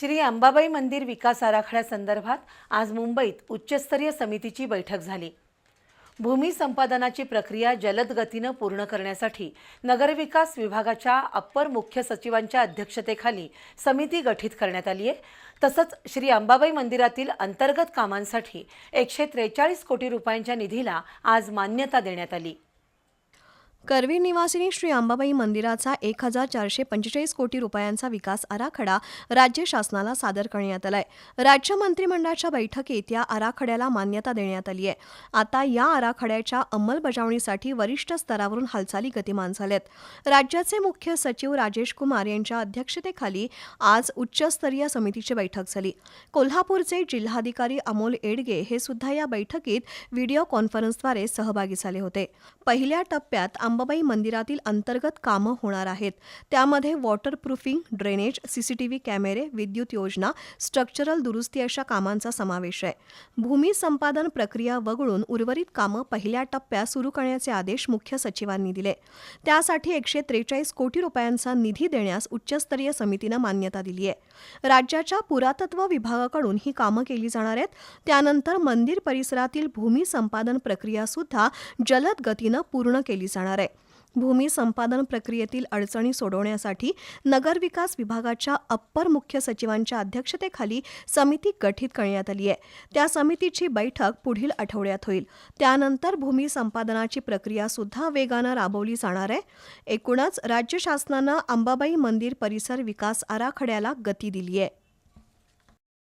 श्री अंबाबाई मंदिर विकास आराखड्यासंदर्भात आज मुंबईत उच्चस्तरीय समितीची बैठक झाली. भूमी संपादनाची प्रक्रिया जलद गतीनं पूर्ण करण्यासाठी नगरविकास विभागाच्या अप्पर मुख्य सचिवांच्या अध्यक्षतेखाली समिती गठीत करण्यात आली आहे. तसंच श्री अंबाबाई मंदिरातील अंतर्गत कामांसाठी एकशे त्रेचाळीस कोटी रुपयांच्या निधीला आज मान्यता देण्यात आली. करवीर निवासिनी श्री अंबाबाई मंदिराचा एक हजार चारशे पंचेचाळीस कोटी रुपयांचा विकास आराखडा राज्य शासनाला सादर करण्यात आलाय. राज्य मंत्रिमंडळाच्या बैठकीत या आराखड्याला मान्यता देण्यात आली आहे. आता या आराखड्याच्या अंमलबजावणीसाठी वरिष्ठ स्तरावरून हालचाली गतिमान झाल्यात. राज्याचे मुख्य सचिव राजेश कुमार यांच्या अध्यक्षतेखाली आज उच्चस्तरीय समितीची बैठक झाली. कोल्हापूरचे जिल्हाधिकारी अमोल एडगे हे सुद्धा या बैठकीत व्हिडिओ कॉन्फरन्सद्वारे सहभागी झाले होते. पहिल्या टप्प्यात अंबाबाई मंदिरातील अंतर्गत कामं होणार आहेत. त्यामध्ये वॉटरप्रूफिंग ड्रेनेज सीसीटीव्ही कॅमेरे विद्युत योजना स्ट्रक्चरल दुरुस्ती अशा कामांचा समावेश आहे. भूमी संपादन प्रक्रिया वगळून उर्वरित कामं पहिल्या टप्प्यात सुरू करण्याचे आदेश मुख्य सचिवांनी दिले. त्यासाठी एकशे त्रेचाळीस कोटी रुपयांचा निधी देण्यास उच्चस्तरीय समितीनं मान्यता दिली आहे राज्याच्या पुरातत्व विभागाकडून ही कामं केली जाणार आहेत. त्यानंतर मंदिर परिसरातील भूमी संपादन प्रक्रिया सुद्धा जलद गतीनं पूर्ण केली जाणार आहे. भूमी संपादन प्रक्रियेतील अडचणी सोडवण्यासाठी नगरविकास विभागाच्या अप्पर मुख्य सचिवांच्या अध्यक्षतेखाली समिती गठीत करण्यात आली आहे. त्या समितीची बैठक पुढील आठवड्यात होईल. त्यानंतर भूमी संपादनाची प्रक्रिया सुद्धा वेगानं राबवली जाणार आहे. एकूणच राज्य शासनानं अंबाबाई मंदिर परिसर विकास आराखड्याला गती दिली आहे.